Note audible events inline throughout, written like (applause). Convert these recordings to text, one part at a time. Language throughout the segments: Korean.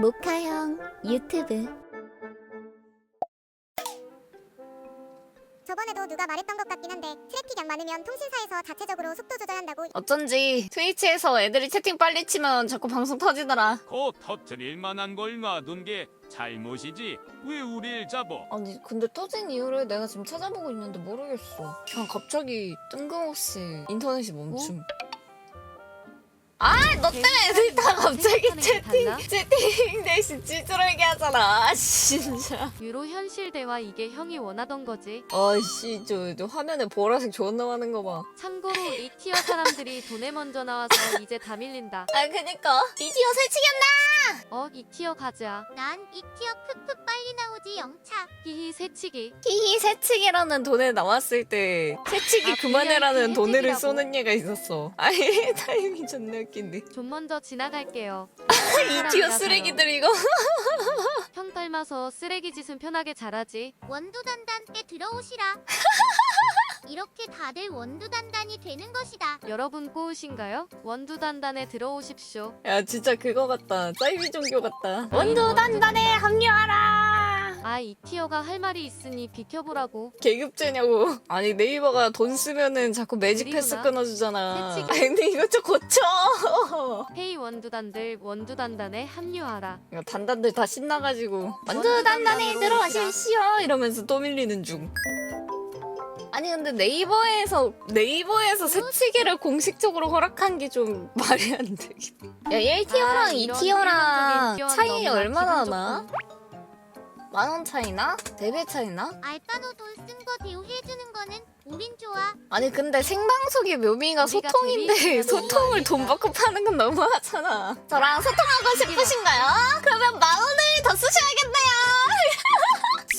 모카형 유튜브 저번에도 누가 말했던 것 같긴 한데 트래픽 양 많으면 통신사에서 자체적으로 속도 조절한다고 어쩐지 트위치에서 애들이 채팅 빨리 치면 자꾸 방송 터지더라. 거 터트릴 만한 걸 놔둔 게 잘못이지 왜 우릴 잡어 아니 근데 터진 이유를 내가 지금 찾아보고 있는데 모르겠어. 그냥 갑자기 뜬금없이 인터넷이 멈춤. 아, 너 때문에 애들이 다 갑자기 채팅 채팅 대신 찌질하게 하잖아. 아, 진짜. 유로 현실 대화 이게 형이 원하던 거지. 아씨, 저, 저 화면에 보라색 존나 많은 거 봐. 참고로 이 티어 사람들이 돈에 먼저 나와서 이제 다 밀린다. 아, 그니까. 이디어 새치기한다! 어, 이 티어 가자. 난 이 티어 크크 빨리 나오지 영차 히히 새치기. 히히 새치기라는 돈에 나왔을 때 새치기 아, 그만해라는 돈을 혜택이라고. 쏘는 얘가 있었어. 아니, (laughs) 타이밍 존나 웃긴데. 좀 먼저 지나갈게 요. 이디어 쓰레기들 이거. (laughs) 형 닮아서 쓰레기 짓은 편하게 잘하지. 원두 단단 때 들어오시라 (laughs) 이렇게 다들 원두 단단이 되는 것이다 여러분 꼬우신가요? 원두단단에 들어오십시오. 야 진짜 그거 같다 사이비 종교 같다 원두 단단에 합류하라 아, 이 티어가 할 말이 있으니 비켜보라고. 계급제냐고 아니 네이버가 돈 쓰면은 자꾸 매직 패스 그리구나. 끊어주잖아 새치기. 아니 근데 이거 좀 고쳐 (laughs) 헤이 원두단들 원두단단에 합류하라. 이거 단단들 다 신나가지고 단단에 단단으로 들어가실시오 이러면서 또 밀리는 중 아니 근데 네이버에서 네이버에서 새치기를 공식적으로 허락한 게 좀 (laughs) 말이 안 되긴 야 1티어랑 아, 이런 2티어랑 일반적인 차이 얼마나 기분 나? 만 원 차이나? 대배 차이나? 알바노 돈쓴 거 대우해주는 거는 우린 좋아 아니 근데 생방송의 묘미가 우리가 소통인데 재미있는 (laughs) 소통을 돈 아닐까? 받고 파는 건 너무하잖아 저랑 소통하고 싶으신가요? 그러면 만 원을 더 쓰셔야겠네요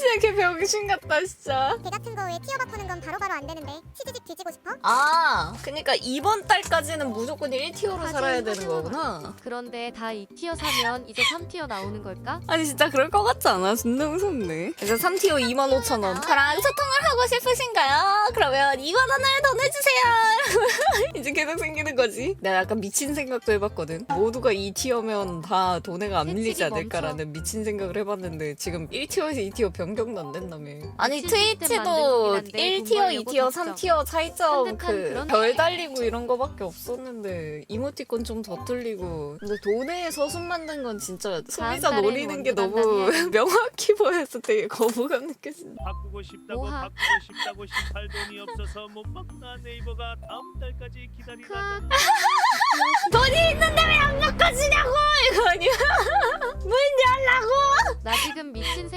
진짜 걔 병신 같다 진짜. 개 같은 거에 티어 바꾸는 건 바로바로 안 되는데 치즈직 뒤지고 싶어? 아 그니까 이번 달까지는 무조건 1티어로 하긴 살아야 되는 거구나. 그런데 다이 티어 사면 이제 3티어 나오는 걸까? 아니 진짜 그럴 것 같지 않아? 존나 무섭네. 그래서 3티어 25,000원. 저랑 소통을 하고 싶으신가요? 그러면 2만 원을 더 내주세요. (laughs) 이제 계속 생기는 거지. 내가 약간 미친 생각도 해봤거든. 모두가 2티어면 다 돈에가 안 밀리지 않을까라는 미친 생각을 해봤는데 지금 1티어에서 2티어 변경도 안 된다며. 아니 트위치도 만들긴 한데 1티어, 돈 2티어, 벌려고 3티어 차이점 산뜻한 그 그런 별 달리고 이런 거밖에 없었는데 이모티콘 좀더 뚫리고. 근데 돈에 서순 만든 건 진짜 소비자 달엔 노리는 게 너무 원두 명확히 보여서 되게 거부감 느껴진다 바꾸고 싶다고 뭐하? 바꾸고 싶다고 싶할 돈이 없어서 못 바꾸나 네이버가 다음 달까지 기다리라 (laughs) 돈이 있는데 왜 안 바꿔주냐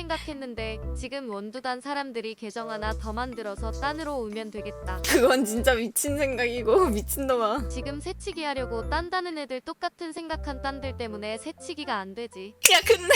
생각했는데 지금 원두단 사람들이 계정 하나 더 만들어서 딴으로 오면 되겠다. 그건 진짜 미친 생각이고 (laughs) 미친놈아 지금 새치기 하려고 딴다는 애들 똑같은 생각한 딴들 때문에 새치기가 안 되지. 야 근데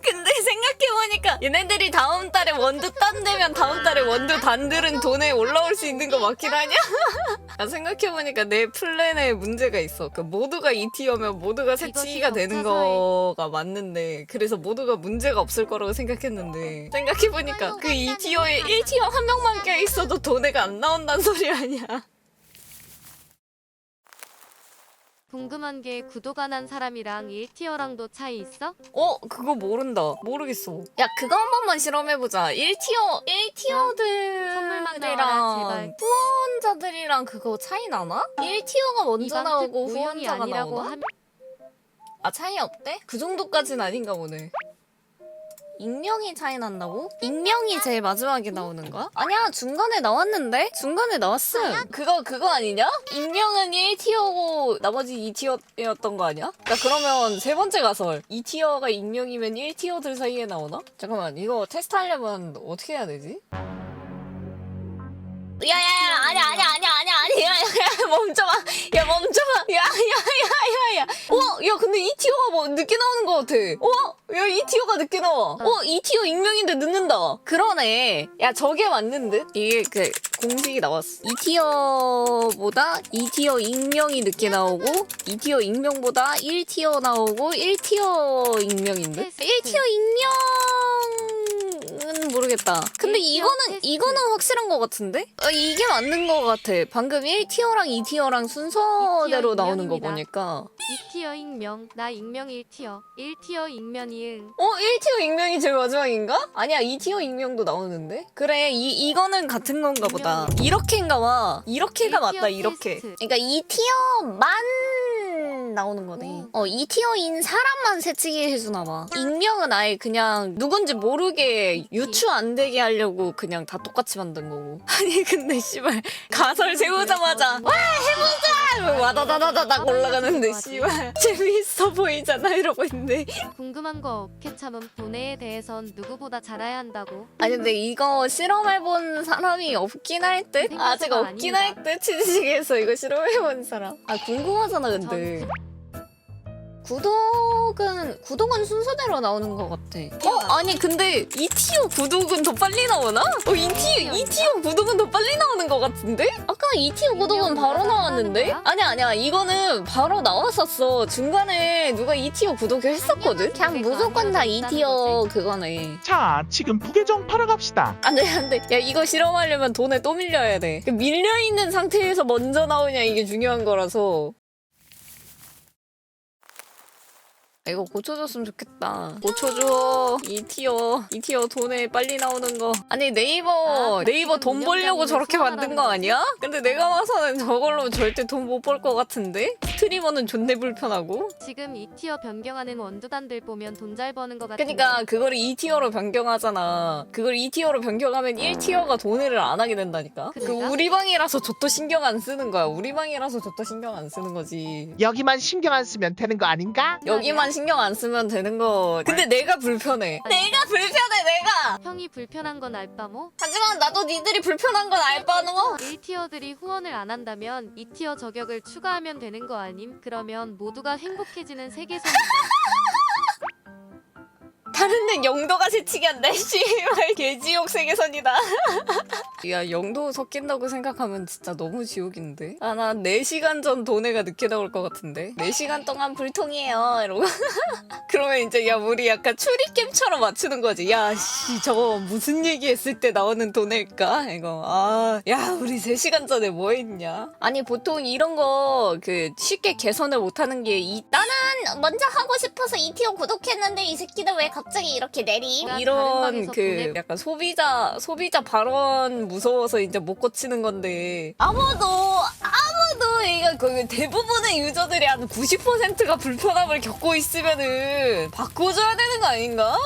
근데 생각해보니까 얘네들이 다음 달에 원두 딴 되면 다음 달에 원두 단들은 돈에 올라올 수 있는 거 맞긴 하냐? (laughs) 야 생각해보니까 내 플랜에 문제가 있어. 그 모두가 2티어면 모두가 새치기가 되는 거가 맞는데 그래서 모두가 문제가 없을 거라고 생각했는데 생각해보니까 그 2티어에 1티어 한 명만 껴있어도 돈에가 안 나온다는 소리 아니야 궁금한 게 구독 안한 사람이랑 1티어랑도 차이 있어? 어? 그거 모른다. 모르겠어. 야, 그거 한 번만 실험해보자. 1티어, 1티어들이랑 선물만 나와라, 제발. 후원자들이랑 그거 차이 나나? 1티어가 먼저 나오고 후원자가 아니라고 나오나? 하면 아, 차이 없대? 그 정도까진 아닌가 보네. 익명이 차이 난다고? 익명이 제일 마지막에 나오는 거야? 아니야 중간에 나왔는데? 중간에 나왔음 그거 그거 아니냐? 익명은 1티어고 나머지 2티어였던 거 아니야? 야 그러면 세 번째 가설 2티어가 익명이면 1티어들 사이에 나오나? 잠깐만 이거 테스트 하려면 어떻게 해야 되지? 멈춰봐. 야 멈춰봐. 야 야 야 야 야. 어? 야 근데 2티어가 뭐 늦게 나오는 것 같아. 어? 야 2티어가 늦게 나와. 어 2티어 익명인데 늦는다. 그러네. 야 저게 맞는 듯? 이게 그 공식이 나왔어. 2티어보다 2티어 익명이 늦게 나오고 2티어 익명보다 1 티어 나오고 1 티어 익명인 듯? 1티어 익명 은 모르겠어 모르겠다. 근데 이거는. 이거는 확실한 것 같은데? 어, 이게 맞는 것 같아. 방금 1티어랑 2티어랑 순서대로 나오는 거 익명입니다. 보니까 2티어 익명, 나 익명 1티어, 1티어 익면 이응. 어 1티어 익명이 제일 마지막인가? 아니야 2티어 익명도 나오는데? 그래 이 이거는 같은 건가 보다. 익명이- 이렇게인가 봐. 이렇게가 1티어 맞다 이렇게. 그러니까 2티어만 나오는 거네. 어 2티어인 사람만 새치기 해주나 봐. 익명은 아예 그냥 누군지 모르게 유추 안 되게 하려고 그냥 다 똑같이 만든 거고. (laughs) 아니 근데 씨발 가설 세우자마자 와 해보자! 와다다다다닥 올라가는데 씨발 재미있어 보이잖아 이러고 있는데 궁금한 거 참음 돈에 대해선 누구보다 잘 알아야 한다고. 아니 근데 이거 실험해본 사람이 없긴 할 듯? 생각보다 아직 없긴 할 듯? 치즈식에서 이거 실험해본 사람 아 궁금하잖아 근데 구독은 구독은 순서대로 나오는 것 같아 어? 아니 근데 2티어 구독은 더 빨리 나오나? 어 2티어, 2티어 구독은 더 빨리 나오는 것 같은데? 아까 2티어 구독은 바로 나왔는데? 아니야 아니야 이거는 바로 나왔었어 중간에 누가 2티어 구독을 했었거든? 그냥 무조건 다 2티어 그거네 자, 지금 부계정 팔아 갑시다. 안돼 안돼 야 이거 실험하려면 돈에 또 밀려야 돼 그 밀려 있는 상태에서 먼저 나오냐 이게 중요한 거라서 이거 고쳐줬으면 좋겠다 고쳐줘 이 티어 이 티어 돈에 빨리 나오는 거 아니 네이버 아, 네이버 돈 벌려고 저렇게 만든 거 아니야? 근데 내가 봐서는 저걸로 절대 돈 못 벌 것 같은데 스트리머는 존내 불편하고 지금 2티어 변경하는 원두단들 보면 돈 잘 버는 것 같은. 그러니까 그거를 2티어로 변경하잖아. 그걸 2티어로 변경하면 1티어가 돈을 안 하게 된다니까. 그 그러니까? 우리 방이라서 저도 신경 안 쓰는 거야. 우리 방이라서 저도 신경 안 쓰는 거지. 여기만 신경 안 쓰면 되는 거 아닌가? 여기만 신경 안 쓰면 되는 거. 근데 내가 불편해. 내가 불편해, 내가. 형이 불편한 건 알바모? 하지만 나도 니들이 불편한 건 알바노. 1티어들이 후원을 안 한다면 2티어 저격을 추가하면 되는 거 아님? 그러면 모두가 행복해지는 세계선인데 다른 데는 영도가 새치기 한다. (laughs) 씨발 개지옥 세계선이다. 야 영도 섞인다고 생각하면 진짜 너무 지옥인데. 아나 4시간 전 도네가 늦게 나올 것 같은데. 4시간 동안 불통이에요. 이러고. (laughs) 그러면 이제 야 우리 약간 추리캠처럼 맞추는 거지. 야 씨 저거 무슨 얘기했을 때 나오는 도네일까? 이거 아야 우리 3시간 전에 뭐 했냐? 아니 보통 이런 거 그 쉽게 개선을 못하는 게 이, 나는 먼저 하고 싶어서 이 티어 구독했는데 이 새끼들 왜 갑자기 이렇게 내림? 이런 그 약간 소비자 소비자 발언 무서워서 이제 못 고치는 건데 아무도 아무도 이거 그 대부분의 유저들이 한 90%가 불편함을 겪고 있으면은 바꿔줘야 되는 거 아닌가?